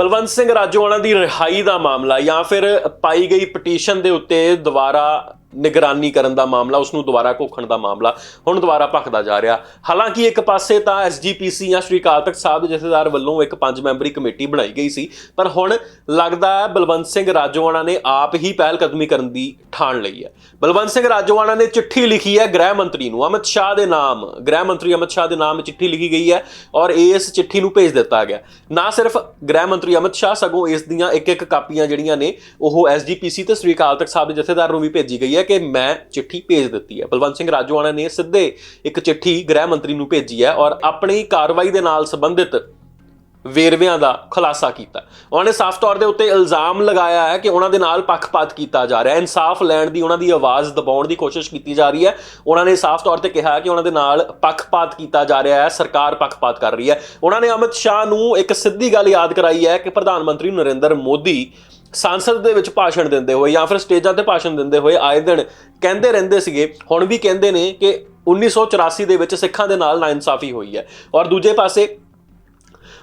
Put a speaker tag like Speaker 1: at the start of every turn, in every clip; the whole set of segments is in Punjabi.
Speaker 1: ਬਲਵੰਤ ਸਿੰਘ ਰਾਜੋਆਣਾ ਦੀ ਰਿਹਾਈ ਦਾ ਮਾਮਲਾ ਜਾਂ ਫਿਰ ਪਾਈ ਗਈ ਪਟੀਸ਼ਨ ਦੇ ਉੱਤੇ ਦੁਬਾਰਾ ਨਿਗਰਾਨੀ ਕਰਨ ਦਾ ਮਾਮਲਾ ਉਸ ਨੂੰ ਦੁਬਾਰਾ ਘੋਖਣ ਦਾ ਮਾਮਲਾ ਹੁਣ ਦੁਬਾਰਾ ਭਖਦਾ ਜਾ ਰਿਹਾ। ਹਾਲਾਂਕਿ ਇੱਕ ਪਾਸੇ ਤਾਂ ਐਸਜੀਪੀਸੀ ਜਾਂ ਸ਼੍ਰੀ ਅਕਾਲ ਤਖਤ ਸਾਹਿਬ ਦੇ ਜਥੇਦਾਰ ਵੱਲੋਂ ਇੱਕ ਪੰਜ ਮੈਂਬਰੀ ਕਮੇਟੀ ਬਣਾਈ ਗਈ ਸੀ, ਪਰ ਹੁਣ ਲੱਗਦਾ ਹੈ ਬਲਵੰਤ ਸਿੰਘ ਰਾਜੋਆਣਾ ਨੇ ਆਪ ਹੀ ਪਹਿਲ ਕਦਮੀ ਕਰਨ ਦੀ ਠਾਣ ਲਈ ਹੈ। ਬਲਵੰਤ ਸਿੰਘ ਰਾਜੋਆਣਾ ਨੇ ਚਿੱਠੀ ਲਿਖੀ ਹੈ ਗ੍ਰਹਿ ਮੰਤਰੀ ਨੂੰ। ਅਮਿਤ ਸ਼ਾਹ ਦੇ ਨਾਮ, ਗ੍ਰਹਿ ਮੰਤਰੀ ਅਮਿਤ ਸ਼ਾਹ ਦੇ ਨਾਮ ਚਿੱਠੀ ਲਿਖੀ ਗਈ ਹੈ ਔਰ ਇਸ ਚਿੱਠੀ ਨੂੰ ਭੇਜ ਦਿੱਤਾ ਗਿਆ। ਨਾ ਸਿਰਫ ਗ੍ਰਹਿ ਮੰਤਰੀ ਅਮਿਤ ਸ਼ਾਹ ਸਗੋਂ ਇਸ ਦੀਆਂ ਇੱਕ ਇੱਕ ਕਾਪੀਆਂ ਜਿਹੜੀਆਂ ਨੇ, ਉਹ ਐਸਜੀਪੀਸੀ ਤੇ ਸ੍ਰੀ ਅਕਾਲ ਤਖਤ ਸਾਹਿਬ ਦੇ ਜਥੇਦਾਰ ਨੂੰ ਵੀ ਭੇਜੀ ਗਈ ਹੈ। ਕਿ ਮੈਂ ਚਿੱਠੀ ਭੇਜ ਦਿੱਤੀ ਹੈ ਬਲਵੰਤ ਸਿੰਘ ਰਾਜੋਆਣਾ ਨੇ ਸਿੱਧੇ ਇੱਕ ਚਿੱਠੀ ਗ੍ਰਹਿ ਮੰਤਰੀ ਨੂੰ ਭੇਜੀ ਹੈ ਔਰ ਆਪਣੀ ਕਾਰਵਾਈ ਦੇ ਨਾਲ ਸੰਬੰਧਿਤ ਵੇਰਵਿਆਂ ਦਾ ਖੁਲਾਸਾ ਕੀਤਾ। ਉਹਨਾਂ ਨੇ ਸਾਫ਼ ਤੌਰ ਦੇ ਉੱਤੇ ਇਲਜ਼ਾਮ ਲਗਾਇਆ ਹੈ ਕਿ ਉਹਨਾਂ ਦੇ ਨਾਲ ਪੱਖਪਾਤ ਕੀਤਾ ਜਾ ਰਿਹਾ ਹੈ। ਇਨਸਾਫ ਲੈਣ ਦੀ ਉਹਨਾਂ ਦੀ ਆਵਾਜ਼ ਦਬਾਉਣ ਦੀ ਕੋਸ਼ਿਸ਼ ਕੀਤੀ ਜਾ ਰਹੀ ਹੈ। ਉਹਨਾਂ ਨੇ ਸਾਫ਼ ਤੌਰ ਤੇ ਕਿਹਾ ਕਿ ਉਹਨਾਂ ਦੇ ਨਾਲ ਪੱਖਪਾਤ ਕੀਤਾ ਜਾ ਰਿਹਾ ਹੈ। ਸਰਕਾਰ ਪੱਖਪਾਤ ਕਰ ਰਹੀ ਹੈ। ਉਹਨਾਂ ਨੇ ਅਮਿਤ ਸ਼ਾਹ ਨੂੰ ਇੱਕ ਸਿੱਧੀ ਗੱਲ ਯਾਦ ਕਰਾਈ ਹੈ ਕਿ ਪ੍ਰਧਾਨ ਮੰਤਰੀ ਨਰਿੰਦਰ ਮੋਦੀ ਸੰਸਦ ਦੇ ਵਿੱਚ ਭਾਸ਼ਣ ਦਿੰਦੇ ਹੋਏ ਜਾਂ ਫਿਰ ਸਟੇਜਾਂ ਤੇ ਭਾਸ਼ਣ ਦਿੰਦੇ ਹੋਏ ਆਏ ਦਿਨ ਕਹਿੰਦੇ ਰਹਿੰਦੇ ਸੀਗੇ, ਹੁਣ ਵੀ ਕਹਿੰਦੇ ਨੇ ਕਿ 1984 ਦੇ ਵਿੱਚ ਸਿੱਖਾਂ ਦੇ ਨਾਲ ਨਾਇਨਸਾਫੀ ਹੋਈ ਹੈ। ਔਰ ਦੂਜੇ ਪਾਸੇ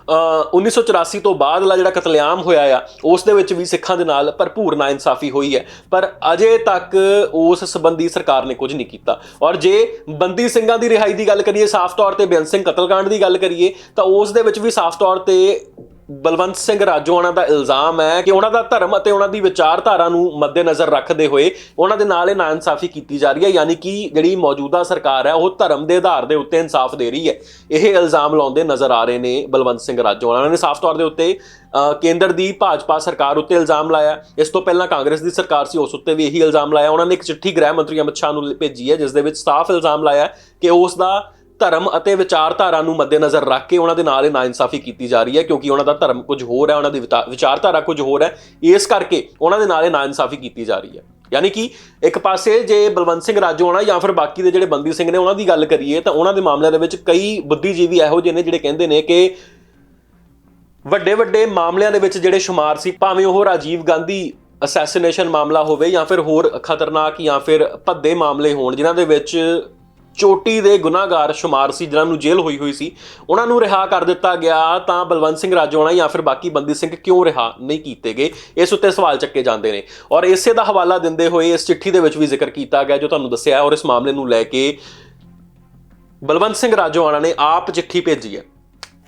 Speaker 1: ਅ 1984 ਤੋਂ ਬਾਅਦ ਲਾ ਜਿਹੜਾ ਕਤਲੇਆਮ ਹੋਇਆ ਆ, ਉਸ ਦੇ ਵਿੱਚ ਵੀ ਸਿੱਖਾਂ ਦੇ ਨਾਲ ਭਰਪੂਰ ਨਾਇਨਸਾਫੀ ਹੋਈ ਹੈ। ਪਰ ਅਜੇ ਤੱਕ ਉਸ ਸੰਬੰਧੀ ਸਰਕਾਰ ਨੇ ਕੁਝ ਨਹੀਂ ਕੀਤਾ। ਔਰ ਜੇ ਬੰਦੀ ਸਿੰਘਾਂ ਦੀ ਰਿਹਾਈ ਦੀ ਗੱਲ ਕਰੀਏ, ਸਾਫ਼ ਤੌਰ ਤੇ ਬੇਅੰਤ ਸਿੰਘ ਕਤਲकांड ਦੀ ਗੱਲ ਕਰੀਏ, ਤਾਂ ਉਸ ਦੇ ਵਿੱਚ ਵੀ ਸਾਫ਼ ਤੌਰ ਤੇ ਬਲਵੰਤ ਸਿੰਘ ਰਾਜੋਆਣਾ ਦਾ ਇਲਜ਼ਾਮ ਹੈ ਕਿ ਉਹਨਾਂ ਦਾ ਧਰਮ ਅਤੇ ਉਹਨਾਂ ਦੀ ਵਿਚਾਰਧਾਰਾ ਨੂੰ ਮੱਦੇਨਜ਼ਰ ਰੱਖਦੇ ਹੋਏ ਉਹਨਾਂ ਦੇ ਨਾਲ ਇਹ ਨਾਇਨਸਾਫੀ ਕੀਤੀ ਜਾ ਰਹੀ ਹੈ, ਯਾਨੀ ਕਿ ਜਿਹੜੀ ਮੌਜੂਦਾ ਸਰਕਾਰ ਹੈ, ਉਹ ਧਰਮ ਦੇ ਆਧਾਰ ਦੇ ਉੱਤੇ ਇਨਸਾਫ ਦੇ ਰਹੀ ਹੈ। ਇਹ ਇਲਜ਼ਾਮ ਲਾਉਂਦੇ ਨਜ਼ਰ ਆ ਰਹੇ ਨੇ ਬਲਵੰਤ ਸਿੰਘ ਰਾਜੋਆਣਾ। ਨੇ ਸਾਫ਼ ਤੌਰ ਦੇ ਉੱਤੇ ਕੇਂਦਰ ਦੀ ਭਾਜਪਾ ਸਰਕਾਰ ਉੱਤੇ ਇਲਜ਼ਾਮ ਲਾਇਆ। ਇਸ ਤੋਂ ਪਹਿਲਾਂ ਕਾਂਗਰਸ ਦੀ ਸਰਕਾਰ ਸੀ, ਉਸ ਉੱਤੇ ਵੀ ਇਹੀ ਇਲਜ਼ਾਮ ਲਾਇਆ। ਉਹਨਾਂ ਨੇ ਇੱਕ ਚਿੱਠੀ ਗ੍ਰਹਿ ਮੰਤਰੀ ਅਮਿਤ ਸ਼ਾਹ ਨੂੰ ਭੇਜੀ ਹੈ, ਜਿਸ ਦੇ ਵਿੱਚ ਸਾਫ਼ ਇਲਜ਼ਾਮ ਲਾਇਆ ਕਿ ਉਸ ਦਾ ਧਰਮ ਅਤੇ ਵਿਚਾਰਧਾਰਾ ਨੂੰ ਮੱਦੇਨਜ਼ਰ ਰੱਖ ਕੇ ਉਹਨਾਂ ਦੇ ਨਾਲ ਇਹ ਨਾਇਨਸਾਫੀ ਕੀਤੀ ਜਾ ਰਹੀ ਹੈ, ਕਿਉਂਕਿ ਉਹਨਾਂ ਦਾ ਧਰਮ ਕੁਝ ਹੋਰ ਹੈ, ਉਹਨਾਂ ਦੀ ਵਿਤਾ- ਵਿਚਾਰਧਾਰਾ ਕੁਝ ਹੋਰ ਹੈ, ਇਸ ਕਰਕੇ ਉਹਨਾਂ ਦੇ ਨਾਲ ਇਹ ਨਾਇਨਸਾਫੀ ਕੀਤੀ ਜਾ ਰਹੀ ਹੈ। ਯਾਨੀ ਕਿ ਇੱਕ ਪਾਸੇ ਜੇ ਬਲਵੰਤ ਸਿੰਘ ਰਾਜੋਆਣਾ ਜਾਂ ਫਿਰ ਬਾਕੀ ਦੇ ਜਿਹੜੇ ਬੰਦੀ ਸਿੰਘ ਨੇ ਉਹਨਾਂ ਦੀ ਗੱਲ ਕਰੀਏ, ਤਾਂ ਉਹਨਾਂ ਦੇ ਮਾਮਲਿਆਂ ਦੇ ਵਿੱਚ ਕਈ ਬੁੱਧੀਜੀਵੀ ਇਹੋ ਜਿਹੇ ਨੇ ਜਿਹੜੇ ਕਹਿੰਦੇ ਨੇ ਕਿ ਵੱਡੇ ਵੱਡੇ ਮਾਮਲਿਆਂ ਦੇ ਵਿੱਚ ਜਿਹੜੇ ਸ਼ੁਮਾਰ ਸੀ, ਭਾਵੇਂ ਉਹ ਰਾਜੀਵ ਗਾਂਧੀ ਅਸੈਸੀਨੇਸ਼ਨ ਮਾਮਲਾ ਹੋਵੇ ਜਾਂ ਫਿਰ ਹੋਰ ਖਤਰਨਾਕ ਜਾਂ ਫਿਰ ਭੱਦੇ ਮਾਮਲੇ ਹੋਣ, ਜਿਨ੍ਹਾਂ ਦੇ ਵਿੱਚ ਚੋਟੀ ਦੇ ਗੁਨਾਹਗਾਰ ਸ਼ੁਮਾਰ ਸੀ, ਜਿਨ੍ਹਾਂ ਨੂੰ ਜੇਲ੍ਹ ਹੋਈ ਹੋਈ ਸੀ, ਉਹਨਾਂ ਨੂੰ ਰਿਹਾ ਕਰ ਦਿੱਤਾ ਗਿਆ ਤਾਂ ਬਲਵੰਤ ਸਿੰਘ ਰਾਜੋਆਣਾ ਜਾਂ ਫਿਰ ਬਾਕੀ ਬੰਦੀ ਸਿੰਘ ਕਿਉਂ ਰਿਹਾ ਨਹੀਂ ਕੀਤੇ ਗਏ, ਇਸ ਉੱਤੇ ਸਵਾਲ ਚੱਕੇ ਜਾਂਦੇ ਨੇ। ਔਰ ਇਸੇ ਦਾ ਹਵਾਲਾ ਦਿੰਦੇ ਹੋਏ ਇਸ ਚਿੱਠੀ ਦੇ ਵਿੱਚ ਵੀ ਜ਼ਿਕਰ ਕੀਤਾ ਗਿਆ ਜੋ ਤੁਹਾਨੂੰ ਦੱਸਿਆ ਔਰ ਇਸ ਮਾਮਲੇ ਨੂੰ ਲੈ ਕੇ ਬਲਵੰਤ ਸਿੰਘ ਰਾਜੋਆਣਾ ਨੇ ਆਪ ਚਿੱਠੀ ਭੇਜੀ ਹੈ।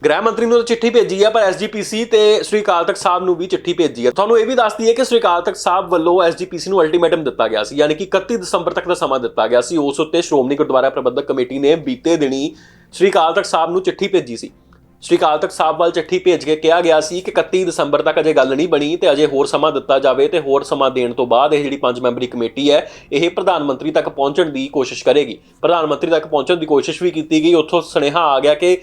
Speaker 1: ਗ੍ਰਹਿ ਮੰਤਰੀ ਨੂੰ ਤਾਂ ਚਿੱਠੀ ਭੇਜੀ ਹੈ ਪਰ ਐਸਜੀਪੀਸੀ ਤੇ ਸ੍ਰੀ ਅਕਾਲ ਤਖਤ ਸਾਹਿਬ ਨੂੰ ਵੀ ਚਿੱਠੀ ਭੇਜੀ ਹੈ ਤੁਹਾਨੂੰ ਇਹ ਵੀ ਦੱਸਦੀ ਹੈ ਕਿ ਸ੍ਰੀ ਅਕਾਲ ਤਖਤ ਸਾਹਿਬ ਵੱਲੋਂ ਐਸਜੀਪੀਸੀ ਨੂੰ ਅਲਟੀਮੇਟਮ ਦਿੱਤਾ ਗਿਆ ਸੀ, ਯਾਨੀ ਕਿ 31 ਦਸੰਬਰ ਤੱਕ ਦਾ ਸਮਾਂ ਦਿੱਤਾ ਗਿਆ ਸੀ। ਉਸ ਉੱਤੇ ਸ਼੍ਰੋਮਣੀ ਗੁਰਦੁਆਰਾ ਪ੍ਰਬੰਧਕ ਕਮੇਟੀ ਨੇ ਬੀਤੇ ਦਿਨੀ ਸ੍ਰੀ ਅਕਾਲ ਤਖਤ ਸਾਹਿਬ ਨੂੰ ਚਿੱਠੀ ਭੇਜੀ ਸੀ। ਸ੍ਰੀ ਅਕਾਲ ਤਖਤ ਸਾਹਿਬ ਵੱਲ ਚਿੱਠੀ ਭੇਜ ਕੇ ਕਿਹਾ ਗਿਆ ਸੀ ਕਿ 31 ਦਸੰਬਰ ਤੱਕ ਅਜੇ ਗੱਲ ਨਹੀਂ ਬਣੀ ਤੇ ਅਜੇ ਹੋਰ ਸਮਾਂ ਦਿੱਤਾ ਜਾਵੇ ਤੇ ਹੋਰ ਸਮਾਂ ਦੇਣ ਤੋਂ ਬਾਅਦ ਇਹ ਜਿਹੜੀ ਪੰਜ ਮੈਂਬਰੀ ਕਮੇਟੀ ਹੈ, ਇਹ ਪ੍ਰਧਾਨ ਮੰਤਰੀ ਤੱਕ ਪਹੁੰਚਣ ਦੀ ਕੋਸ਼ਿਸ਼ ਕਰੇਗੀ। ਪ੍ਰਧਾਨ ਮੰਤਰੀ ਤੱਕ ਪਹੁੰਚਣ ਦੀ ਕੋਸ਼ਿਸ਼ ਵੀ ਕੀਤੀ ਗਈ। ਉੱਥੋਂ ਸੁਨੇਹਾ ਆ ਗਿਆ ਕਿ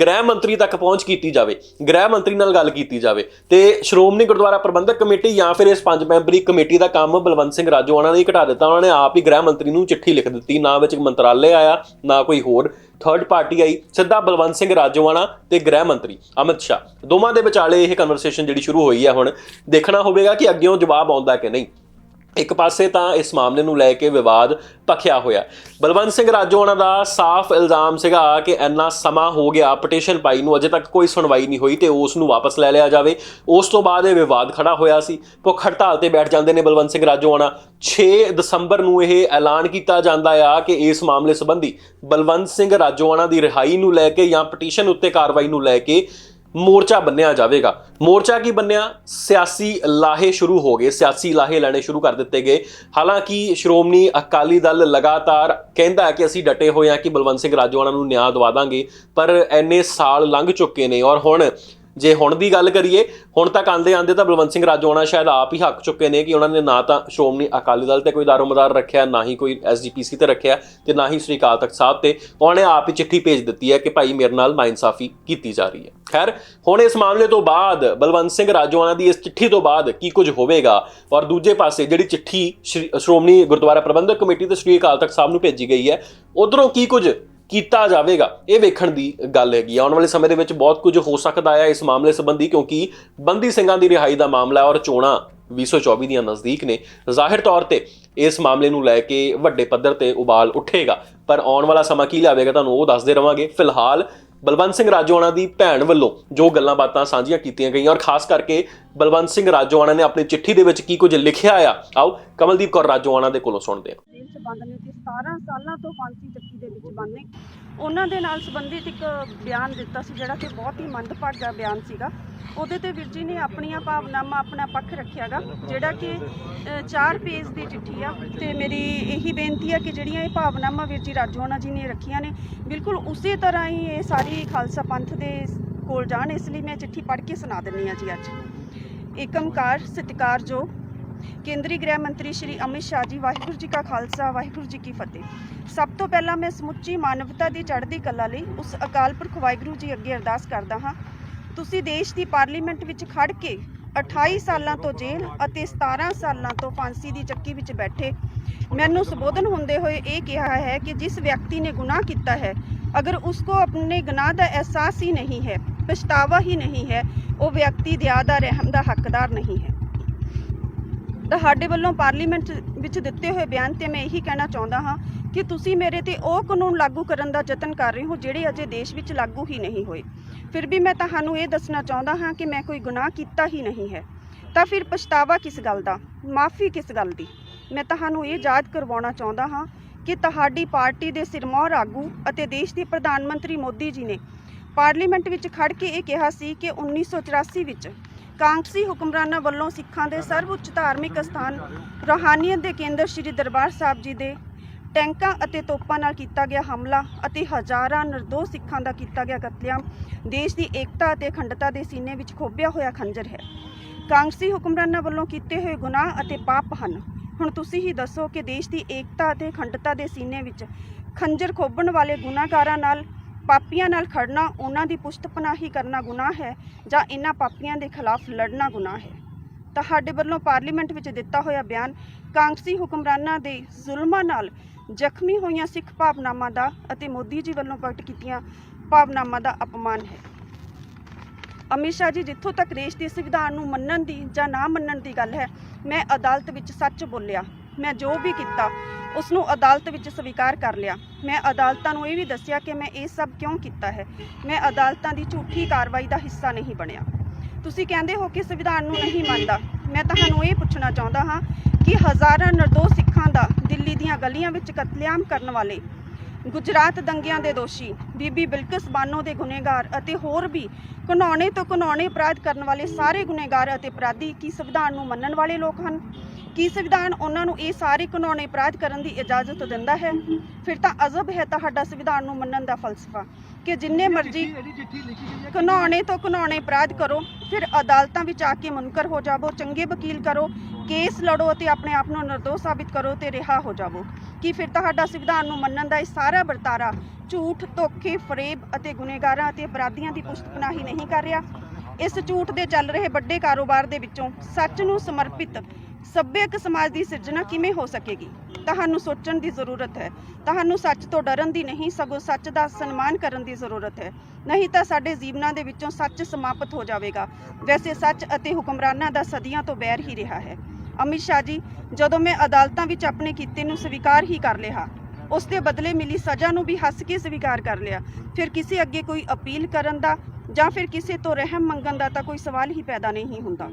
Speaker 1: ਗ੍ਰਹਿ ਮੰਤਰੀ ਤੱਕ ਪਹੁੰਚ ਕੀਤੀ ਜਾਵੇ, ਗ੍ਰਹਿ ਮੰਤਰੀ ਨਾਲ ਗੱਲ ਕੀਤੀ ਜਾਵੇ ਤੇ ਸ਼੍ਰੋਮਣੀ ਗੁਰਦੁਆਰਾ ਪ੍ਰਬੰਧਕ ਕਮੇਟੀ ਜਾਂ ਫਿਰ ਇਸ ਪੰਜ ਮੈਂਬਰੀ ਕਮੇਟੀ ਦਾ ਕੰਮ ਬਲਵੰਤ ਸਿੰਘ ਰਾਜੋਆਣਾ ਨੇ ਘਟਾ ਦਿੱਤਾ। ਉਹਨਾਂ ਨੇ ਆਪ ਹੀ ਗ੍ਰਹਿ ਮੰਤਰੀ ਨੂੰ ਚਿੱਠੀ ਲਿਖ ਦਿੱਤੀ। ਨਾ ਵਿੱਚ ਮੰਤਰਾਲੇ ਆਇਆ, ਨਾ ਕੋਈ ਹੋਰ। ਥਰਡ ਪਾਰਟੀ ਆਈ ਸਿੱਧਾ ਬਲਵੰਤ ਸਿੰਘ ਰਾਜੋਆਣਾ ਤੇ ਗ੍ਰਹਿ ਮੰਤਰੀ ਅਮਿਤ ਸ਼ਾਹ। ਦੋਵਾਂ ਦੇ ਵਿਚਾਲੇ ਇਹ ਕਨਵਰਸੇਸ਼ਨ ਜਿਹੜੀ ਸ਼ੁਰੂ ਹੋਈ ਹੈ ਹੁਣ, ਦੇਖਣਾ ਹੋਵੇਗਾ ਕਿ ਅੱਗੇੋਂ ਜਵਾਬ ਆਉਂਦਾ ਕਿ ਨਹੀਂ। ਇੱਕ ਪਾਸੇ ਤਾਂ ਇਸ ਮਾਮਲੇ ਨੂੰ ਲੈ ਕੇ ਵਿਵਾਦ ਭਖਿਆ ਹੋਇਆ। ਬਲਵੰਤ ਸਿੰਘ ਰਾਜੋਆਣਾ ਦਾ ਸਾਫ਼ ਇਲਜ਼ਾਮ ਸੀਗਾ ਕਿ ਇੰਨਾ ਸਮਾਂ ਹੋ ਗਿਆ, ਪਟੀਸ਼ਨ ਪਾਈ ਨੂੰ ਅਜੇ ਤੱਕ ਕੋਈ ਸੁਣਵਾਈ ਨਹੀਂ ਹੋਈ ਤੇ ਉਸ ਨੂੰ ਵਾਪਸ ਲੈ ਲਿਆ ਜਾਵੇ। ਉਸ ਤੋਂ ਬਾਅਦ ਇਹ ਵਿਵਾਦ ਖੜਾ ਹੋਇਆ ਸੀ। ਭੁੱਖ ਹੜਤਾਲ ਤੇ ਬੈਠ ਜਾਂਦੇ ਨੇ ਬਲਵੰਤ ਸਿੰਘ ਰਾਜੋਆਣਾ 6 ਦਸੰਬਰ ਨੂੰ ਇਹ ਐਲਾਨ ਕੀਤਾ ਜਾਂਦਾ ਆ ਕਿ ਇਸ ਮਾਮਲੇ ਸੰਬੰਧੀ ਬਲਵੰਤ ਸਿੰਘ ਰਾਜੋਆਣਾ ਦੀ ਰਿਹਾਈ ਨੂੰ ਲੈ ਕੇ ਜਾਂ ਪਟੀਸ਼ਨ ਉੱਤੇ ਕਾਰਵਾਈ ਨੂੰ ਲੈ ਕੇ ਮੋਰਚਾ ਬੰਨਿਆ ਜਾਵੇਗਾ। ਮੋਰਚਾ ਕੀ ਬੰਨਿਆ? ਸਿਆਸੀ ਲਾਹੇ ਸ਼ੁਰੂ ਹੋ ਗਏ। ਸਿਆਸੀ ਲਾਹੇ ਲੈਣੇ ਸ਼ੁਰੂ ਕਰ ਦਿੱਤੇ ਗਏ। ਹਾਲਾਂਕਿ ਸ਼੍ਰੋਮਣੀ ਅਕਾਲੀ ਦਲ ਲਗਾਤਾਰ ਕਹਿੰਦਾ ਹੈ ਕਿ ਅਸੀਂ ਡਟੇ ਹੋਏ ਹਾਂ ਕਿ ਬਲਵੰਤ ਸਿੰਘ ਰਾਜੋਆਣਾ ਨੂੰ ਨਿਆਂ ਦਵਾ ਦਾਂਗੇ, ਪਰ ਐਨੇ ਸਾਲ ਲੰਘ ਚੁੱਕੇ ਨੇ ਔਰ ਹੁਣ ਜੇ ਹੁਣ ਦੀ ਗੱਲ ਕਰੀਏ, ਹੁਣ ਤੱਕ ਆਂਦੇ ਆਂਦੇ ਤਾਂ ਬਲਵੰਤ ਸਿੰਘ ਰਾਜੋਆਣਾ ਸ਼ਾਇਦ ਆਪ ਹੀ ਹੱਕ ਚੁੱਕੇ ਨੇ ਕਿ ਉਹਨਾਂ ਨੇ ਨਾ ਤਾਂ ਸ਼੍ਰੋਮਣੀ ਅਕਾਲੀ ਦਲ ਤੇ ਕੋਈ ਦਾਰੋਮਦਾਰ ਰੱਖਿਆ, ਨਾ ਹੀ ਕੋਈ ਐਸਜੀਪੀਸੀ ਤੇ ਰੱਖਿਆ ਤੇ ਨਾ ਹੀ ਸ੍ਰੀ ਅਕਾਲ ਤਖਤ ਸਾਹਿਬ ਤੇ। ਉਹਨਾਂ ਨੇ ਆਪ ਹੀ ਚਿੱਠੀ ਭੇਜ ਦਿੱਤੀ ਹੈ ਕਿ ਭਾਈ ਮੇਰੇ ਨਾਲ ਮਾਇਨਸਾਫ਼ੀ ਕੀਤੀ ਜਾ ਰਹੀ ਹੈ। ਖੈਰ, ਹੁਣ ਇਸ ਮਾਮਲੇ ਤੋਂ ਬਾਅਦ ਬਲਵੰਤ ਸਿੰਘ ਰਾਜੋਆਣਾ ਦੀ ਇਸ ਚਿੱਠੀ ਤੋਂ ਬਾਅਦ ਕੀ ਕੁਝ ਹੋਵੇਗਾ? ਔਰ ਦੂਜੇ ਪਾਸੇ ਜਿਹੜੀ ਚਿੱਠੀ ਸ਼੍ਰੀ- ਸ਼੍ਰੋਮਣੀ ਗੁਰਦੁਆਰਾ ਪ੍ਰਬੰਧਕ ਕਮੇਟੀ ਤੇ ਸ੍ਰੀ ਅਕਾਲ ਤਖਤ ਸਾਹਿਬ ਨੂੰ ਭੇਜੀ ਗਈ ਹੈ, ਉਧਰੋਂ ਕੀ ਕੁਝ ਕੀਤਾ ਜਾਵੇਗਾ। ਇਹ ਵੇਖਣ ਦੀ ਗੱਲ ਹੈਗੀ ਆਉਣ ਵਾਲੇ ਸਮੇਂ ਦੇ ਵਿੱਚ ਬਹੁਤ ਕੁਝ ਹੋ ਸਕਦਾ ਹੈ ਇਸ ਮਾਮਲੇ ਸੰਬੰਧੀ, ਕਿਉਂਕਿ ਬੰਦੀ ਸਿੰਘਾਂ ਦੀ ਰਿਹਾਈ ਦਾ ਮਾਮਲਾ ਔਰ ਚੋਣਾਂ 2024 ਦੀਆਂ ਨਜ਼ਦੀਕ ਨੇ। ਜ਼ਾਹਿਰ ਤੌਰ ਤੇ ਇਸ ਮਾਮਲੇ ਨੂੰ ਲੈ ਕੇ ਵੱਡੇ ਪੱਧਰ ਤੇ ਉਬਾਲ ਉੱਠੇਗਾ। ਪਰ ਆਉਣ ਵਾਲਾ ਸਮਾਂ ਕੀ ਲਿਆਵੇਗਾ ਤੁਹਾਨੂੰ ਉਹ ਦੱਸਦੇ ਰਵਾਂਗੇ। ਫਿਲਹਾਲ ਬਲਵੰਤ ਸਿੰਘ ਰਾਜੋਆਣਾ ਦੀ ਭੈਣ ਵੱਲੋਂ ਜੋ ਗੱਲਾਂ ਬਾਤਾਂ ਸਾਂਝੀਆਂ ਕੀਤੀਆਂ ਗਈਆਂ ਔਰ ਖਾਸ ਕਰਕੇ ਬਲਵੰਤ ਸਿੰਘ ਰਾਜੋਆਣਾ ਨੇ ਆਪਣੀ ਚਿੱਠੀ ਦੇ ਵਿੱਚ ਕੀ ਕੁਝ ਲਿਖਿਆ ਆ, ਆਓ ਕਮਲਦੀਪ ਕੌਰ ਰਾਜੋਆਣਾ ਦੇ ਕੋਲੋਂ ਸੁਣਦੇ ਹਾਂ।
Speaker 2: ਜੇਲ੍ਹ 'ਚ ਬੰਦ ਨੇ ਤੇ 17 ਸਾਲਾਂ ਤੋਂ ਫਾਂਸੀ ਚੱਕੀ ਦੇ ਵਿੱਚ ਬੰਦ ਨੇ। ਉਹਨਾਂ ਦੇ ਨਾਲ ਸੰਬੰਧਿਤ ਇੱਕ ਬਿਆਨ ਦਿੱਤਾ ਸੀ ਜਿਹੜਾ ਕਿ ਬਹੁਤ ਹੀ ਮੰਦਭਾਗਾ ਬਿਆਨ ਸੀਗਾ। ਉਹਦੇ ਤੇ ਵੀਰ ਜੀ ਨੇ ਆਪਣੀਆਂ ਭਾਵਨਾਵਾਂ, ਆਪਣਾ ਪੱਖ ਰੱਖਿਆਗਾ ਜਿਹੜਾ ਕਿ 4 ਪੇਜ ਦੀ ਚਿੱਠੀ ਆ। ਤੇ ਮੇਰੀ ਇਹੀ ਬੇਨਤੀ ਆ ਕਿ ਜਿਹੜੀਆਂ ਇਹ ਭਾਵਨਾਵਾਂ ਵੀਰ ਜੀ ਰਾਜੋਣਾ ਜੀ ਨੇ ਰੱਖੀਆਂ ਨੇ, ਬਿਲਕੁਲ ਉਸੇ ਤਰ੍ਹਾਂ ਹੀ ਇਹ ਸਾਰੀ ਖਾਲਸਾ ਪੰਥ ਦੇ ਕੋਲ ਜਾਣ, ਇਸ ਲਈ ਮੈਂ ਚਿੱਠੀ ਪੜ੍ਹ ਕੇ ਸੁਣਾ ਦਿੰਨੀ ਆ ਜੀ ਅੱਜ। ਏਕਮਕਾਰ ਸਤਿਕਾਰਯੋਗ ਕੇਂਦਰੀ ਗ੍ਰਹਿ ਮੰਤਰੀ ਸ਼੍ਰੀ ਅਮਿਤ ਸ਼ਾਹ ਜੀ, ਵਾਹਿਗੁਰੂ ਜੀ ਕਾ ਖਾਲਸਾ, ਵਾਹਿਗੁਰੂ ਜੀ ਕੀ ਫਤਿਹ। ਸਭ ਤੋਂ ਪਹਿਲਾਂ ਮੈਂ ਸਮੁੱਚੀ ਮਾਨਵਤਾ ਦੀ ਚੜ੍ਹਦੀ ਕਲਾ ਲਈ ਉਸ ਅਕਾਲ ਪੁਰਖ ਵਾਹਿਗੁਰੂ ਜੀ ਅੱਗੇ ਅਰਦਾਸ ਕਰਦਾ ਹਾਂ। ਤੁਸੀਂ ਦੇਸ਼ ਦੀ ਪਾਰਲੀਮੈਂਟ ਵਿੱਚ ਖੜ ਕੇ 28 ਸਾਲਾਂ ਤੋਂ ਜੇਲ੍ਹ ਅਤੇ 17 ਸਾਲਾਂ ਤੋਂ ਫਾਂਸੀ ਦੀ ਚੱਕੀ ਵਿੱਚ ਬੈਠੇ, ਮੈਨੂੰ ਸੰਬੋਧਨ ਹੁੰਦੇ ਹੋਏ ਇਹ ਕਿਹਾ ਹੈ ਕਿ ਜਿਸ ਵਿਅਕਤੀ ਨੇ ਗੁਨਾਹ ਕੀਤਾ ਹੈ, ਅਗਰ ਉਸਕੋ ਆਪਣੇ ਗੁਨਾਹ ਦਾ ਅਹਿਸਾਸ ਹੀ ਨਹੀਂ ਹੈ, ਪਛਤਾਵਾ ਹੀ ਨਹੀਂ ਹੈ, ਉਹ ਵਿਅਕਤੀ ਦਇਆ ਦਾ ਰਹਿਮ ਦਾ ਹੱਕਦਾਰ ਨਹੀਂ ਹੈ। ਤੁਹਾਡੇ ਵੱਲੋਂ ਪਾਰਲੀਮੈਂਟ ਵਿੱਚ ਦਿੱਤੇ ਹੋਏ ਬਿਆਨ ਤੇ ਮੈਂ ਇਹੀ ਕਹਿਣਾ ਚਾਹੁੰਦਾ ਹਾਂ ਕਿ ਤੁਸੀਂ ਮੇਰੇ ਤੇ ਉਹ ਕਾਨੂੰਨ ਲਾਗੂ ਕਰਨ ਦਾ ਯਤਨ ਕਰ ਰਹੇ ਹੋ ਜਿਹੜੇ ਅਜੇ ਦੇਸ਼ ਵਿੱਚ ਲਾਗੂ ਹੀ ਨਹੀਂ ਹੋਏ। ਫਿਰ ਵੀ ਮੈਂ ਤੁਹਾਨੂੰ ਇਹ ਦੱਸਣਾ ਚਾਹੁੰਦਾ ਹਾਂ ਕਿ ਮੈਂ ਕੋਈ ਗੁਨਾਹ ਕੀਤਾ ਹੀ ਨਹੀਂ ਹੈ। ਤਾਂ ਫਿਰ ਪਛਤਾਵਾ ਕਿਸ ਗੱਲ ਦਾ? ਮਾਫੀ ਕਿਸ ਗੱਲ ਦੀ? ਮੈਂ ਤੁਹਾਨੂੰ ਇਹ ਯਾਦ ਕਰਵਾਉਣਾ ਚਾਹੁੰਦਾ ਹਾਂ ਕਿ ਤੁਹਾਡੀ ਪਾਰਟੀ ਦੇ ਸਿਰਮੌਰ ਆਗੂ ਅਤੇ ਦੇਸ਼ ਦੇ ਪ੍ਰਧਾਨ ਮੰਤਰੀ ਮੋਦੀ ਜੀ ਨੇ ਪਾਰਲੀਮੈਂਟ ਵਿੱਚ ਖੜ ਕੇ ਇਹ ਕਿਹਾ ਸੀ ਕਿ 1984 ਵਿੱਚ ਕਾਂਗਸੀ ਹੁਕਮਰਾਨਾਂ ਵੱਲੋਂ ਸਿੱਖਾਂ ਦੇ ਸਰਵਉੱਚ ਧਾਰਮਿਕ ਸਥਾਨ ਰੋਹਾਨੀਅਤ ਦੇ ਕੇਂਦਰ ਸ੍ਰੀ ਦਰਬਾਰ ਸਾਹਿਬ ਜੀ ਦੇ ਟੈਂਕਾਂ ਅਤੇ ਤੋਪਾਂ ਨਾਲ ਕੀਤਾ ਗਿਆ ਹਮਲਾ ਅਤੇ ਹਜ਼ਾਰਾਂ ਨਿਰਦੋਸ਼ ਸਿੱਖਾਂ ਦਾ ਕੀਤਾ ਗਿਆ ਕਤਲੇਆਮ, ਦੇਸ਼ ਦੀ ਏਕਤਾ ਅਤੇ ਅਖੰਡਤਾ ਦੇ ਸੀਨੇ ਵਿੱਚ ਖੋਬਿਆ ਹੋਇਆ ਖੰਜਰ ਹੈ। ਕਾਂਗਸੀ ਹੁਕਮਰਾਨਾਂ ਵੱਲੋਂ ਕੀਤੇ ਹੋਏ ਗੁਨਾਹ ਅਤੇ ਪਾਪ ਹਨ। ਹੁਣ ਤੁਸੀਂ ਹੀ ਦੱਸੋ ਕਿ ਦੇਸ਼ ਦੀ ਏਕਤਾ ਅਤੇ ਅਖੰਡਤਾ ਦੇ ਸੀਨੇ ਵਿੱਚ ਖੰਜਰ ਖੋਬਣ ਵਾਲੇ ਗੁਨਾਹਗਾਰਾਂ ਨਾਲ ਪਾਪੀਆਂ ਨਾਲ ਖੜਨਾ ਉਹਨਾਂ ਦੀ ਪੁਸ਼ਤ ਪਨਾਹੀ ਕਰਨਾ ਗੁਨਾਹ ਹੈ ਜਾਂ ਇਹਨਾਂ ਪਾਪੀਆਂ ਦੇ ਖਿਲਾਫ ਲੜਨਾ ਗੁਨਾਹ ਹੈ? ਤੁਹਾਡੇ ਵੱਲੋਂ ਪਾਰਲੀਮੈਂਟ ਵਿੱਚ ਦਿੱਤਾ ਹੋਇਆ ਬਿਆਨ ਕਾਂਗਰਸੀ ਹੁਕਮਰਾਨਾਂ ਦੇ ਜ਼ੁਲਮਾਂ ਨਾਲ ਜ਼ਖਮੀ ਹੋਈਆਂ ਸਿੱਖ ਭਾਵਨਾਵਾਂ ਦਾ ਅਤੇ ਮੋਦੀ ਜੀ ਵੱਲੋਂ ਪ੍ਰਗਟ ਕੀਤੀਆਂ ਭਾਵਨਾਵਾਂ ਦਾ ਅਪਮਾਨ ਹੈ। ਅਮਿਤ ਸ਼ਾਹ ਜੀ, ਜਿੱਥੋਂ ਤੱਕ ਦੇਸ਼ ਦੇ ਸੰਵਿਧਾਨ ਨੂੰ ਮੰਨਣ ਦੀ ਜਾਂ ਨਾ ਮੰਨਣ ਦੀ ਗੱਲ ਹੈ, ਮੈਂ ਅਦਾਲਤ ਵਿੱਚ ਸੱਚ ਬੋਲਿਆ। ਮੈਂ ਜੋ ਵੀ ਕੀਤਾ ਉਸ ਨੂੰ ਅਦਾਲਤ ਵਿੱਚ ਸਵੀਕਾਰ ਕਰ ਲਿਆ। ਮੈਂ ਅਦਾਲਤਾਂ ਨੂੰ ਇਹ ਵੀ ਦੱਸਿਆ ਕਿ ਮੈਂ ਇਹ ਸਭ ਕਿਉਂ ਕੀਤਾ ਹੈ? ਮੈਂ ਅਦਾਲਤਾਂ ਦੀ ਝੂਠੀ ਕਾਰਵਾਈ ਦਾ ਹਿੱਸਾ ਨਹੀਂ ਬਣਿਆ। ਤੁਸੀਂ ਕਹਿੰਦੇ ਹੋ ਕਿ ਸੰਵਿਧਾਨ ਨੂੰ ਨਹੀਂ ਮੰਨਦਾ। ਮੈਂ ਤੁਹਾਨੂੰ ਇਹ ਪੁੱਛਣਾ ਚਾਹੁੰਦਾ ਹਾਂ ਕਿ ਹਜ਼ਾਰਾਂ ਨਿਰਦੋਸ਼ ਸਿੱਖਾਂ ਦਾ ਦਿੱਲੀ ਦੀਆਂ ਗਲੀਆਂ ਵਿੱਚ ਕਤਲੇਆਮ ਕਰਨ ਵਾਲੇ, ਗੁਜਰਾਤ ਦੰਗਿਆਂ ਦੇ ਦੋਸ਼ੀ, ਬੀਬੀ ਬਿਲਕਿਸ ਬਾਨੋ ਦੇ ਗੁਨੇਗਾਰ ਅਤੇ ਹੋਰ ਵੀ ਘਿਨੌਣੇ ਤੋਂ ਘਿਨੌਣੇ ਅਪਰਾਧ ਕਰਨ ਵਾਲੇ ਸਾਰੇ ਗੁਨੇਗਾਰ ਅਤੇ ਅਪਰਾਧੀ ਕੀ ਸੰਵਿਧਾਨ ਨੂੰ ਮੰਨਣ ਵਾਲੇ ਲੋਕ ਹਨ? ਕੀ ਸੰਵਿਧਾਨ ਉਹਨਾਂ ਨੂੰ ਇਹ ਸਾਰੇ ਘਿਨੌਣੇ ਅਪਰਾਧ ਕਰਨ ਦੀ ਇਜਾਜ਼ਤ ਦਿੰਦਾ ਹੈ? ਫਿਰ ਤਾਂ ਅਜ਼ਬ ਹੈ ਤੁਹਾਡਾ ਸੰਵਿਧਾਨ ਨੂੰ ਮੰਨਣ ਦਾ ਫਲਸਫਾ ਕਿ ਜਿੰਨੇ ਮਰਜ਼ੀ ਘਿਨੌਣੇ ਤੋਂ ਘਿਨੌਣੇ ਅਪਰਾਧ ਕਰੋ ਫਿਰ ਅਦਾਲਤਾਂ ਵਿੱਚ ਆ ਕੇ ਮੁਨਕਰ ਹੋ ਜਾਵੋ ਚੰਗੇ ਵਕੀਲ ਕਰੋ ਕੇਸ ਲੜੋ ਅਤੇ ਆਪਣੇ ਆਪ ਨੂੰ ਨਿਰਦੋਸ਼ ਸਾਬਿਤ ਕਰੋ ਤੇ ਰਿਹਾ ਹੋ ਜਾਵੋ। ਕੀ ਫਿਰ ਤੁਹਾਡਾ ਸੰਵਿਧਾਨ ਨੂੰ ਮੰਨਣ ਦਾ ਇਹ ਸਾਰਾ ਵਰਤਾਰਾ ਝੂਠ ਧੋਖੇ ਫਰੇਬ ਅਤੇ ਗੁਨੇਗਾਰਾਂ ਅਤੇ ਅਪਰਾਧੀਆਂ ਦੀ ਪੁਸ਼ਤ ਪਨਾਹੀ ਨਹੀਂ ਕਰ ਰਿਹਾ? ਇਸ ਝੂਠ ਦੇ ਚੱਲ ਰਹੇ ਵੱਡੇ ਕਾਰੋਬਾਰ ਦੇ ਵਿੱਚੋਂ ਸੱਚ ਨੂੰ ਸਮਰਪਿਤ ਸੱਭਿਅਕ ਸਮਾਜ ਦੀ ਸਿਰਜਣਾ ਕਿਵੇਂ ਹੋ ਸਕੇਗੀ? ਤੁਹਾਨੂੰ ਸੋਚਣ ਦੀ ਜ਼ਰੂਰਤ ਹੈ। ਤੁਹਾਨੂੰ ਸੱਚ ਤੋਂ ਡਰਨ ਦੀ ਨਹੀਂ, ਸਗੋਂ ਸੱਚ ਦਾ ਸਨਮਾਨ ਕਰਨ ਦੀ ਜ਼ਰੂਰਤ ਹੈ। ਨਹੀਂ ਤਾਂ ਸਾਡੇ ਜੀਵਨਾਂ ਦੇ ਵਿੱਚੋਂ ਸੱਚ ਸਮਾਪਤ ਹੋ ਜਾਵੇਗਾ। ਵੈਸੇ ਸੱਚ ਅਤੇ ਹੁਕਮਰਾਨਾਂ ਦਾ ਸਦੀਆਂ ਤੋਂ ਬੈਰ ਹੀ ਰਿਹਾ ਹੈ। ਅਮਿਤ ਸ਼ਾਹ ਜੀ, ਜਦੋਂ ਮੈਂ ਅਦਾਲਤਾਂ ਵਿੱਚ ਆਪਣੇ ਕੀਤੇ ਨੂੰ ਸਵੀਕਾਰ ਹੀ ਕਰ ਲਿਆ, ਉਸ ਦੇ ਬਦਲੇ ਮਿਲੀ ਸਜ਼ਾ ਨੂੰ ਵੀ ਹੱਸ ਕੇ ਸਵੀਕਾਰ ਕਰ ਲਿਆ, ਫਿਰ ਕਿਸੇ ਅੱਗੇ ਕੋਈ ਅਪੀਲ ਕਰਨ ਦਾ ਜਾਂ ਫਿਰ ਕਿਸੇ ਤੋਂ ਰਹਿਮ ਮੰਗਣ ਦਾ ਤਾਂ ਕੋਈ ਸਵਾਲ ਹੀ ਪੈਦਾ ਨਹੀਂ ਹੁੰਦਾ।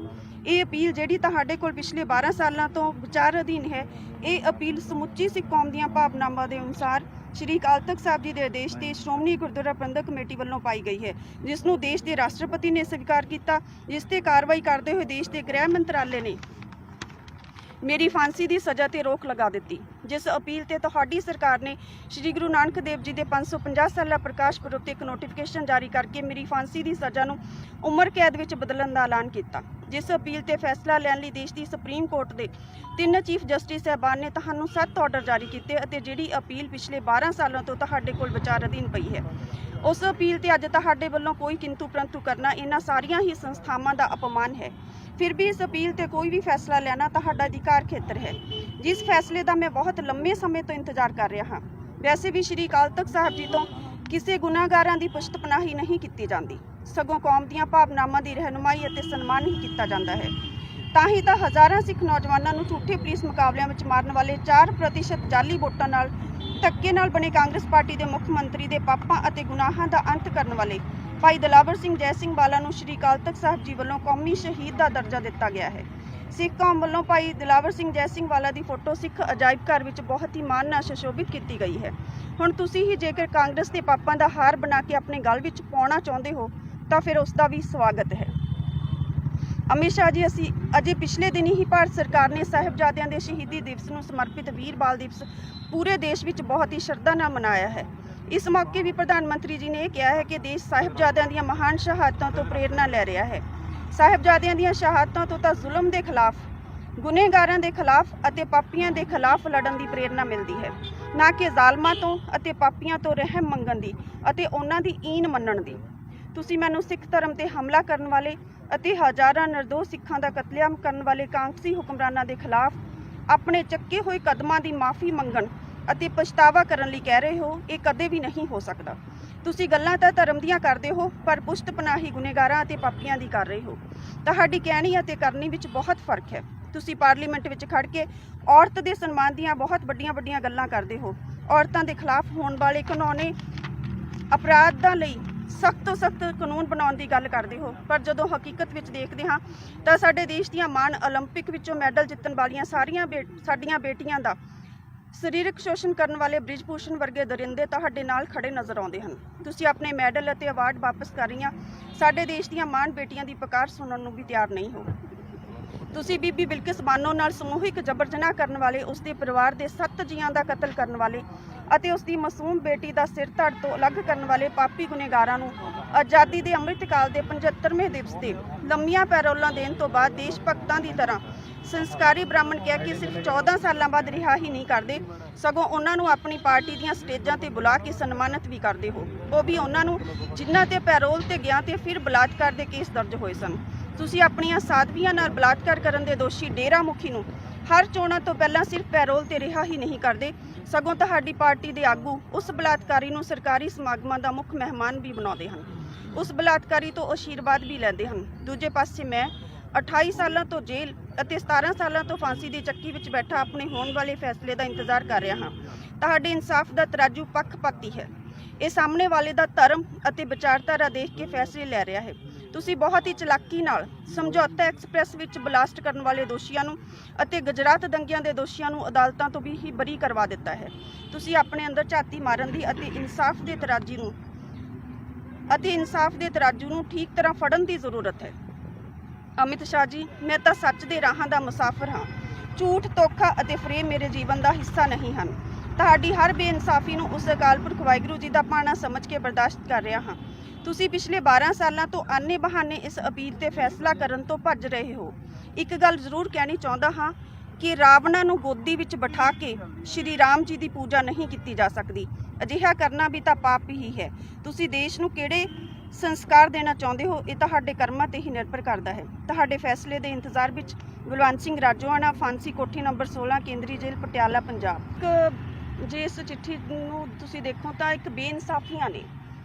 Speaker 2: ਇਹ ਅਪੀਲ ਜਿਹੜੀ ਤੁਹਾਡੇ ਕੋਲ ਪਿਛਲੇ 12 ਸਾਲਾਂ ਤੋਂ ਵਿਚਾਰ ਅਧੀਨ ਹੈ, ਇਹ ਅਪੀਲ ਸਮੁੱਚੀ ਸਿੱਖ ਕੌਮ ਦੀਆਂ ਭਾਵਨਾਵਾਂ ਦੇ ਅਨੁਸਾਰ ਸ਼੍ਰੀ ਅਕਾਲ ਤਖਤ ਸਾਹਿਬ ਜੀ ਦੇ ਆਦੇਸ਼ ਤੇ ਸ਼੍ਰੋਮਣੀ ਗੁਰਦੁਆਰਾ ਪ੍ਰਬੰਧਕ ਕਮੇਟੀ ਵੱਲੋਂ ਪਾਈ ਗਈ ਹੈ, ਜਿਸ ਨੂੰ ਦੇਸ਼ ਦੇ ਰਾਸ਼ਟਰਪਤੀ ਨੇ ਸਵੀਕਾਰ ਕੀਤਾ, ਜਿਸ ਤੇ ਕਾਰਵਾਈ ਕਰਦੇ ਹੋਏ ਦੇਸ਼ ਦੇ ਗ੍ਰਹਿ ਮੰਤਰਾਲੇ ਨੇ ਮੇਰੀ ਫਾਂਸੀ ਦੀ ਸਜ਼ਾ ਤੇ ਰੋਕ ਲਗਾ ਦਿੱਤੀ। ਜਿਸ ਅਪੀਲ ਤੇ ਤੁਹਾਡੀ ਸਰਕਾਰ ਨੇ ਸ੍ਰੀ ਗੁਰੂ ਨਾਨਕ ਦੇਵ ਜੀ ਦੇ 550 ਸਾਲਾ ਪ੍ਰਕਾਸ਼ ਪੁਰਬ ਤੇ ਇੱਕ ਨੋਟੀਫਿਕੇਸ਼ਨ ਜਾਰੀ ਕਰਕੇ ਮੇਰੀ ਫਾਂਸੀ ਦੀ ਸਜ਼ਾ ਨੂੰ ਉਮਰ ਕੈਦ ਵਿੱਚ ਬਦਲਣ ਦਾ ਐਲਾਨ ਕੀਤਾ। ਜਿਸ ਅਪੀਲ ਤੇ ਫੈਸਲਾ ਲੈਣ ਲਈ ਦੇਸ਼ ਦੀ ਸੁਪਰੀਮ ਕੋਰਟ ਦੇ ਤਿੰਨ ਚੀਫ ਜਸਟਿਸ ਸਾਹਿਬਾਨ ਨੇ ਤੁਹਾਨੂੰ ਸੱਤ ਆਰਡਰ ਜਾਰੀ ਕੀਤੇ ਅਤੇ ਜਿਹੜੀ ਅਪੀਲ ਪਿਛਲੇ 12 ਸਾਲਾਂ ਤੋਂ ਤੁਹਾਡੇ ਕੋਲ ਵਿਚਾਰ ਅਧੀਨ ਪਈ ਹੈ। ਉਸ ਅਪੀਲ ਤੇ ਅੱਜ ਤੁਹਾਡੇ ਵੱਲੋਂ ਕੋਈ ਕਿੰਤੂ ਪ੍ਰੰਤੂ ਕਰਨਾ ਇਹਨਾਂ ਸਾਰੀਆਂ ਹੀ ਸੰਸਥਾਵਾਂ ਦਾ ਅਪਮਾਨ ਹੈ। ਫਿਰ ਵੀ ਇਸ ਅਪੀਲ ਤੇ ਕੋਈ ਵੀ ਫੈਸਲਾ ਲੈਣਾ ਤੁਹਾਡਾ ਅਧਿਕਾਰ ਖੇਤਰ ਹੈ। ਜਿਸ ਫੈਸਲੇ ਦਾ ਮੈਂ ਬਹੁਤ ਲੰਮੇ ਸਮੇਂ ਤੋਂ ਇੰਤਜ਼ਾਰ ਕਰ ਰਿਹਾ ਹਾਂ, ਵੈਸੇ ਵੀ ਸ਼੍ਰੀ ਅਕਾਲ ਤਖਤ ਸਾਹਿਬ ਜੀ ਤੋਂ ਕਿਸੇ ਗੁਨਾਹਗਾਰਾਂ ਦੀ ਪੁਸ਼ਤਪਨਾਹੀ ਨਹੀਂ ਕੀਤੀ ਜਾਂਦੀ। ਸਗੋਂ ਕੌਮ ਦੀਆਂ ਭਾਵਨਾਵਾਂ ਦੀ ਰਹਿਨੁਮਾਈ ਅਤੇ ਸਨਮਾਨ ਹੀ ਕੀਤਾ ਜਾਂਦਾ ਹੈ। ਤਾਂ ਹੀ ਤਾਂ ਹਜ਼ਾਰਾਂ ਸਿੱਖ ਨੌਜਵਾਨਾਂ ਨੂੰ ਝੂਠੇ ਪੁਲਿਸ ਮੁਕਾਬਲਿਆਂ ਵਿੱਚ ਮਾਰਨ ਵਾਲੇ 4% ਜਾਲੀ ਵੋਟਾਂ ਨਾਲ ਧੱਕੇ ਨਾਲ ਬਣੇ ਕਾਂਗਰਸ ਪਾਰਟੀ ਦੇ ਮੁੱਖ ਮੰਤਰੀ ਦੇ ਪਾਪਾਂ ਅਤੇ ਗੁਨਾਹਾਂ ਦਾ ਅੰਤ ਕਰਨ ਵਾਲੇ ਭਾਈ ਦਲਾਵਰ ਸਿੰਘ ਜੈ ਸਿੰਘ ਵਾਲਾ ਨੂੰ ਸ਼੍ਰੀ ਅਕਾਲ ਤਖਤ ਸਾਹਿਬ ਜੀ ਵੱਲੋਂ ਕੌਮੀ ਸ਼ਹੀਦ ਦਾ ਦਰਜਾ ਦਿੱਤਾ ਗਿਆ ਹੈ। ਸਿੱਖ ਕੌਮ ਵੱਲੋਂ ਭਾਈ ਦਿਲਾਵਰ ਸਿੰਘ ਜੈ ਸਿੰਘ ਵਾਲਾ ਦੀ ਫੋਟੋ ਸਿੱਖ ਅਜਾਇਬ ਘਰ ਵਿੱਚ ਬਹੁਤ ਹੀ ਮਾਣ ਨਾਲ ਸੁਸ਼ੋਭਿਤ ਕੀਤੀ ਗਈ ਹੈ। ਹੁਣ ਤੁਸੀਂ ਹੀ ਜੇਕਰ ਕਾਂਗਰਸ ਦੇ ਪਾਪਾਂ ਦਾ ਹਾਰ ਬਣਾ ਕੇ ਆਪਣੇ ਗਲ ਵਿੱਚ ਪਾਉਣਾ ਚਾਹੁੰਦੇ ਹੋ, ਤਾਂ ਫਿਰ ਉਸ ਦਾ ਵੀ ਸਵਾਗਤ ਹੈ। ਅਮਿਤ ਸ਼ਾਹ ਜੀ, ਅਸੀਂ ਅਜੇ ਪਿਛਲੇ ਦਿਨੀ ਹੀ ਭਾਰਤ ਸਰਕਾਰ ਨੇ ਸਾਹਿਬਜ਼ਾਦਿਆਂ ਦੇ ਸ਼ਹੀਦੀ ਦਿਵਸ ਨੂੰ ਸਮਰਪਿਤ ਵੀਰ ਬਾਲ ਦਿਵਸ ਪੂਰੇ ਦੇਸ਼ ਵਿੱਚ ਬਹੁਤ ਹੀ ਸ਼ਰਧਾ ਨਾਲ ਮਨਾਇਆ ਹੈ। ਇਸ ਮੌਕੇ ਵੀ ਪ੍ਰਧਾਨ ਮੰਤਰੀ ਜੀ ਨੇ ਇਹ ਕਿਹਾ ਹੈ ਕਿ ਦੇਸ਼ ਸਾਹਿਬਜ਼ਾਦਿਆਂ ਦੀਆਂ ਮਹਾਨ ਸ਼ਹਾਦਤਾਂ ਤੋਂ ਪ੍ਰੇਰਣਾ ਲੈ ਰਿਹਾ ਹੈ। ਸਾਹਿਬਜ਼ਾਦਿਆਂ ਦੀਆਂ ਸ਼ਹਾਦਤਾਂ ਤੋਂ ਤਾਂ ਜ਼ੁਲਮ ਦੇ ਖਿਲਾਫ ਗੁਨਹਗਾਰਾਂ ਦੇ ਖਿਲਾਫ ਅਤੇ ਪਾਪੀਆਂ ਦੇ ਖਿਲਾਫ ਲੜਨ ਦੀ ਪ੍ਰੇਰਣਾ ਮਿਲਦੀ ਹੈ। ਨਾ ਕਿ ਜ਼ਾਲਮਾਂ ਤੋਂ ਅਤੇ ਪਾਪੀਆਂ ਤੋਂ ਰਹਿਮ ਮੰਗਣ ਦੀ ਅਤੇ ਉਹਨਾਂ ਦੀ ਈਨ ਮੰਨਣ ਦੀ। ਤੁਸੀਂ ਮੈਨੂੰ ਸਿੱਖ ਧਰਮ ਤੇ ਹਮਲਾ ਕਰਨ ਵਾਲੇ ਅਤੇ ਹਜ਼ਾਰਾਂ ਨਿਰਦੋਸ਼ ਸਿੱਖਾਂ ਦਾ ਕਤਲੇਆਮ ਕਰਨ ਵਾਲੇ ਕਾਂਗਰਸੀ ਹੁਕਮਰਾਨਾਂ ਦੇ ਖਿਲਾਫ ਆਪਣੇ ਚੱਕੇ ਹੋਏ ਕਦਮਾਂ ਦੀ ਮਾਫੀ ਮੰਗਣ ਅਤੇ ਪਛਤਾਵਾ ਕਰਨ ਲਈ ਕਹਿ ਰਹੇ ਹੋ, ਇਹ ਕਦੇ ਵੀ ਨਹੀਂ ਹੋ ਸਕਦਾ। ਤੁਸੀਂ ਗੱਲਾਂ ਤਾਂ ਧਰਮ ਦੀਆਂ ਕਰਦੇ ਹੋ ਪਰ ਪੁਸ਼ਤ ਪਨਾਹੀ ਗੁਨੇਗਾਰਾਂ ਅਤੇ ਪਾਪੀਆਂ ਦੀ ਕਰ ਰਹੇ ਹੋ ਤੁਹਾਡੀ ਕਹਿਣੀ ਅਤੇ ਕਰਨੀ ਵਿੱਚ ਬਹੁਤ ਫਰਕ ਹੈ ਤੁਸੀਂ ਪਾਰਲੀਮੈਂਟ ਵਿੱਚ ਖੜ ਕੇ ਔਰਤ ਦੇ ਸਨਮਾਨ ਦੀਆਂ ਬਹੁਤ ਵੱਡੀਆਂ ਵੱਡੀਆਂ ਗੱਲਾਂ ਕਰਦੇ ਹੋ ਔਰਤਾਂ ਦੇ ਖਿਲਾਫ ਹੋਣ ਵਾਲੇ ਕਾਨੂੰਨੇ ਅਪਰਾਧਾਂ ਲਈ ਸਖਤ ਤੋਂ ਸਖਤ ਕਾਨੂੰਨ ਬਣਾਉਣ ਦੀ ਗੱਲ ਕਰਦੇ ਹੋ ਪਰ ਜਦੋਂ ਹਕੀਕਤ ਵਿੱਚ ਦੇਖਦੇ ਹਾਂ ਤਾਂ ਸਾਡੇ ਦੇਸ਼ ਦੀਆਂ ਮਾਨ 올림픽 ਵਿੱਚੋਂ ਮੈਡਲ ਜਿੱਤਣ ਵਾਲੀਆਂ ਸਾਰੀਆਂ ਬੇ- ਸਾਡੀਆਂ ਬੇਟੀਆਂ ਦਾ ਸਰੀਰਕ ਸ਼ੋਸ਼ਣ ਕਰਨ ਵਾਲੇ ਬ੍ਰਿਜਭੂਸ਼ਣ ਵਰਗੇ ਦਰਿੰਦੇ ਤੁਹਾਡੇ ਨਾਲ ਖੜੇ ਨਜ਼ਰ ਆਉਂਦੇ ਹਨ। ਤੁਸੀਂ ਆਪਣੇ ਮੈਡਲ ਅਤੇ ਅਵਾਰਡ ਵਾਪਸ ਕਰ ਰਹੀਆਂ ਸਾਡੇ ਦੇਸ਼ ਦੀਆਂ ਮਾਨ ਬੇਟੀਆਂ ਦੀ ਪੁਕਾਰ ਸੁਣਨ ਨੂੰ ਵੀ ਤਿਆਰ ਨਹੀਂ ਹੋ। ਤੁਸੀਂ ਬੀਬੀ ਬਿਲਕਿਸ ਬਾਨੋ ਨਾਲ ਸਮੂਹਿਕ ਜਬਰ ਜਨਾਹ ਕਰਨ ਵਾਲੇ ਉਸ ਦੇ ਪਰਿਵਾਰ ਦੇ ਸੱਤ ਜੀਆਂ ਦਾ ਕਤਲ ਕਰਨ ਵਾਲੇ ਅਤੇ ਉਸ ਦੀ ਮਾਸੂਮ ਬੇਟੀ ਦਾ ਸਿਰ ਧੜ ਤੋਂ ਅਲੱਗ ਕਰਨ ਵਾਲੇ ਪਾਪੀ ਗੁਨੇਗਾਰਾਂ ਨੂੰ ਆਜ਼ਾਦੀ ਦੇ ਅੰਮ੍ਰਿਤ ਕਾਲ ਦੇ 75ਵੇਂ ਦਿਵਸ ਤੇ ਲੰਮੀਆਂ ਪੈਰੋਲਾਂ ਦੇਣ ਤੋਂ ਬਾਅਦ ਦੇਸ਼ ਭਗਤਾਂ ਦੀ ਤਰ੍ਹਾਂ ਸੰਸਕਾਰੀ ਬ੍ਰਾਹਮਣ ਕਹਿ ਕੇ ਸਿਰਫ 14 ਸਾਲਾਂ ਬਾਅਦ ਰਿਹਾ ਹੀ ਨਹੀਂ ਕਰਦੇ। ਸਗੋਂ ਉਹਨਾਂ ਨੂੰ ਆਪਣੀ ਪਾਰਟੀ ਦੀਆਂ ਸਟੇਜਾਂ ਤੇ ਬੁਲਾ ਕੇ ਸਨਮਾਨਿਤ ਵੀ ਕਰਦੇ ਹੋ। ਉਹ ਵੀ ਉਹਨਾਂ ਨੂੰ ਜਿਨ੍ਹਾਂ ਤੇ ਪੈਰੋਲ ਤੇ ਗਿਆ ਤੇ ਫਿਰ ਬਲਾਤਕਾਰ ਦੇ ਕੇਸ ਦਰਜ ਹੋਏ ਸਨ। ਤੁਸੀਂ ਆਪਣੀਆਂ ਸਾਧਵੀਆਂ ਨਾਲ ਬਲਾਤਕਾਰ ਕਰਨ ਦੇ ਦੋਸ਼ੀ ਡੇਰਾ ਮੁਖੀ ਨੂੰ ਹਰ ਚੋਣਾਂ ਤੋਂ ਪਹਿਲਾਂ ਸਿਰਫ ਪੈਰੋਲ ਤੇ ਰਿਹਾ ਹੀ ਨਹੀਂ ਕਰਦੇ। ਸਗੋਂ ਤੁਹਾਡੀ ਪਾਰਟੀ ਦੇ ਆਗੂ ਉਸ ਬਲਾਤਕਾਰੀ ਨੂੰ ਸਰਕਾਰੀ ਸਮਾਗਮਾਂ ਦਾ ਮੁੱਖ ਮਹਿਮਾਨ ਵੀ ਬਣਾਉਂਦੇ ਹਨ। ਉਸ ਬਲਾਤਕਾਰੀ ਤੋਂ ਆਸ਼ੀਰਵਾਦ ਵੀ ਲੈਂਦੇ ਹਨ। ਦੂਜੇ ਪਾਸੇ ਮੈਂ 28 ਸਾਲਾਂ ਤੋਂ ਜੇਲ੍ਹ ਅਤੇ 17 ਸਾਲਾਂ ਤੋਂ ਫਾਂਸੀ ਦੀ ਚੱਕੀ ਵਿੱਚ ਬੈਠਾ ਆਪਣੇ ਹੋਣ ਵਾਲੇ ਫੈਸਲੇ ਦਾ ਇੰਤਜ਼ਾਰ ਕਰ ਰਿਹਾ ਹਾਂ। ਤੁਹਾਡੇ ਇਨਸਾਫ ਦਾ ਤਰਾਜੂ ਪੱਖਪਾਤੀ ਹੈ। ਇਹ ਸਾਹਮਣੇ ਵਾਲੇ ਦਾ ਧਰਮ ਅਤੇ ਵਿਚਾਰਧਾਰਾ ਦੇਖ ਕੇ ਫੈਸਲੇ ਲੈ ਰਿਹਾ ਹੈ। ਤੁਸੀਂ ਬਹੁਤ ਹੀ ਚਲਾਕੀ ਨਾਲ ਸਮਝੌਤਾ ਐਕਸਪ੍ਰੈਸ ਵਿੱਚ ਬਲਾਸਟ ਕਰਨ ਵਾਲੇ ਦੋਸ਼ੀਆਂ ਨੂੰ ਅਤੇ ਗੁਜਰਾਤ ਦੰਗਿਆਂ ਦੇ ਦੋਸ਼ੀਆਂ ਨੂੰ ਅਦਾਲਤਾਂ ਤੋਂ ਵੀ ਹੀ ਬਰੀ ਕਰਵਾ ਦਿੱਤਾ ਹੈ। ਤੁਸੀਂ ਆਪਣੇ ਅੰਦਰ ਝਾਤੀ ਮਾਰਨ ਦੀ ਅਤੇ ਇਨਸਾਫ ਦੇ ਤਰਾਜੀ ਨੂੰ ਅਤੇ ਇਨਸਾਫ ਦੇ ਤਰਾਜੂ ਨੂੰ ਠੀਕ ਤਰ੍ਹਾਂ ਫੜਨ ਦੀ ਜ਼ਰੂਰਤ ਹੈ। ਅਮਿਤ ਸ਼ਾਹ ਜੀ, ਮੈਂ ਤਾਂ ਸੱਚ ਦੇ ਰਾਹਾਂ ਦਾ ਮੁਸਾਫਰ ਹਾਂ। ਝੂਠ, ਧੋਖਾ ਅਤੇ ਫਰੇਬ ਮੇਰੇ ਜੀਵਨ ਦਾ ਹਿੱਸਾ ਨਹੀਂ ਹਨ। ਤੁਹਾਡੀ ਹਰ ਬੇਇਨਸਾਫੀ ਨੂੰ ਉਸ ਅਕਾਲ ਪੁਰਖ ਵਾਹਿਗੁਰੂ ਜੀ ਦਾ ਪਾਣਾ ਸਮਝ ਕੇ ਬਰਦਾਸ਼ਤ ਕਰ ਰਿਹਾ ਹਾਂ। ਤੁਸੀਂ ਪਿਛਲੇ 12 ਸਾਲਾਂ ਤੋਂ ਆਨੇ ਬਹਾਨੇ ਇਸ ਅਪੀਲ ਤੇ ਫੈਸਲਾ ਕਰਨ ਤੋਂ ਭੱਜ ਰਹੇ ਹੋ। ਇੱਕ ਗੱਲ ਜ਼ਰੂਰ ਕਹਿਣੀ ਚਾਹੁੰਦਾ ਹਾਂ ਕਿ ਰਾਵਣਾ ਨੂੰ ਗੋਦੀ ਵਿੱਚ ਬਿਠਾ ਕੇ ਸ਼੍ਰੀ ਰਾਮ ਜੀ ਦੀ ਪੂਜਾ ਨਹੀਂ ਕੀਤੀ ਜਾ ਸਕਦੀ। ਅਜਿਹਾ ਕਰਨਾ ਵੀ ਤਾਂ ਪਾਪ ਹੀ ਹੈ। ਤੁਸੀਂ ਦੇਸ਼ ਨੂੰ ਕਿਹੜੇ ਸੰਸਕਾਰ ਦੇਣਾ ਚਾਹੁੰਦੇ ਹੋ, ਇਹ ਤੁਹਾਡੇ ਕਰਮਾਂ ਤੇ ਹੀ ਨਿਰਭਰ ਕਰਦਾ ਹੈ। ਤੁਹਾਡੇ ਫੈਸਲੇ ਦੇ ਇੰਤਜ਼ਾਰ ਵਿੱਚ ਬਲਵੰਤ ਸਿੰਘ ਰਾਜੋਆਣਾ, ਫਾਂਸੀ ਕੋਠੀ ਨੰਬਰ 16 ਕੇਂਦਰੀ ਜੇਲ੍ਹ, ਪਟਿਆਲਾ, ਪੰਜਾਬ। ਇੱਕ ਜੇ ਇਸ ਚਿੱਠੀ ਨੂੰ ਤੁਸੀਂ ਦੇਖੋ ਤਾਂ ਇੱਕ ਬੇਇਨਸਾਫੀਆਂ ਨੇ।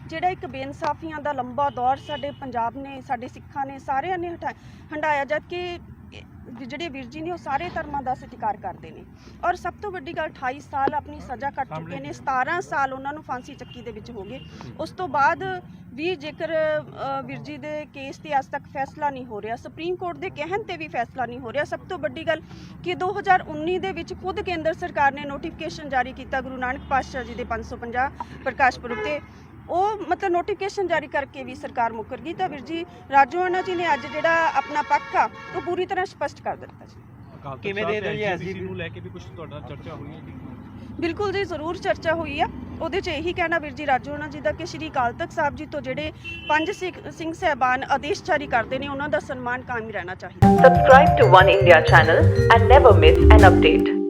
Speaker 2: ਜਿਹੜਾ ਇੱਕ ਬੇਇਨਸਾਫੀਆਂ ਦਾ ਲੰਬਾ ਦੌਰ ਸਾਡੇ ਪੰਜਾਬ ਨੇ, ਸਾਡੇ ਸਿੱਖਾਂ ਨੇ ਸਾਰਿਆਂ ਨੇ ਹਟਾ- ਹੰਢਾਇਆ ਜਦ ਕਿ ਜਿਹੜੇ ਵੀਰ ਜੀ ਨੇ ਉਹ ਸਾਰੇ ਧਰਮਾਂ ਦਾ ਸਤਿਕਾਰ ਕਰਦੇ ਨੇ। ਔਰ ਸਭ ਤੋਂ ਵੱਡੀ ਗੱਲ 28 ਸਾਲ ਆਪਣੀ ਸਜ਼ਾ ਕੱਟ ਚੁੱਕੇ ਨੇ 17 ਸਾਲ ਉਹਨਾਂ ਨੂੰ ਫਾਂਸੀ ਚੱਕੀ ਦੇ ਵਿੱਚ ਹੋ ਗਏ। ਉਸ ਤੋਂ ਬਾਅਦ ਵੀ ਜੇਕਰ ਵੀਰ ਜੀ ਦੇ ਕੇਸ ਤੇ ਅੱਜ ਤੱਕ ਫੈਸਲਾ ਨਹੀਂ ਹੋ ਰਿਹਾ ਸੁਪਰੀਮ ਕੋਰਟ ਦੇ ਕਹਿਣ ਤੇ ਵੀ ਫੈਸਲਾ ਨਹੀਂ ਹੋ ਰਿਹਾ। ਸਭ ਤੋਂ ਵੱਡੀ ਗੱਲ ਕਿ 2019 ਦੇ ਵਿੱਚ ਖੁਦ ਕੇਂਦਰ ਸਰਕਾਰ ਨੇ ਨੋਟੀਫਿਕੇਸ਼ਨ ਜਾਰੀ ਕੀਤਾ ਗੁਰੂ ਨਾਨਕ ਪਾਤਸ਼ਾਹ ਜੀ ਦੇ 550 ਪ੍ਰਕਾਸ਼ ਪੁਰਬ ਤੇ। ਉਹ ਮਤਲਬ ਨੋਟੀਫਿਕੇਸ਼ਨ ਜਾਰੀ ਕਰਕੇ ਵੀ ਸਰਕਾਰ ਮੁੱਕਰ ਗਈ। ਤਾਂ ਵੀਰ ਜੀ ਰਾਜੋਆਣਾ ਜੀ ਨੇ ਅੱਜ ਜਿਹੜਾ ਆਪਣਾ ਪੱਖ ਆ ਉਹ ਪੂਰੀ ਤਰ੍ਹਾਂ ਸਪਸ਼ਟ ਕਰ ਦਿੱਤਾ ਜੀ।
Speaker 3: ਕਿਵੇਂ ਦੇ ਦਿਓ ਜੀ?
Speaker 4: ਨੂੰ ਲੈ ਕੇ ਵੀ ਕੁਝ ਤੁਹਾਡਾ ਚਰਚਾ ਹੋਈ ਹੈ? ਜੀ
Speaker 2: ਬਿਲਕੁਲ ਜੀ ਜ਼ਰੂਰ ਚਰਚਾ ਹੋਈ ਆ। ਉਹਦੇ 'ਚ ਇਹੀ ਕਹਿਣਾ ਵੀਰ ਜੀ ਰਾਜੋਆਣਾ ਜੀ ਦਾ ਕਿ ਸ਼੍ਰੀ ਅਕਾਲ ਤਖਤ ਸਾਹਿਬ ਜੀ ਤੋਂ ਜਿਹੜੇ ਪੰਜ ਸਿੰਘ ਸਹਿਬਾਨ ਆਦੇਸ਼ ਜਾਰੀ ਕਰਦੇ ਨੇ ਉਹਨਾਂ ਦਾ ਸਨਮਾਨ ਕਾਇਮ ਰਹਿਣਾ ਚਾਹੀਦਾ।
Speaker 5: Subscribe to One India channel and never miss an update.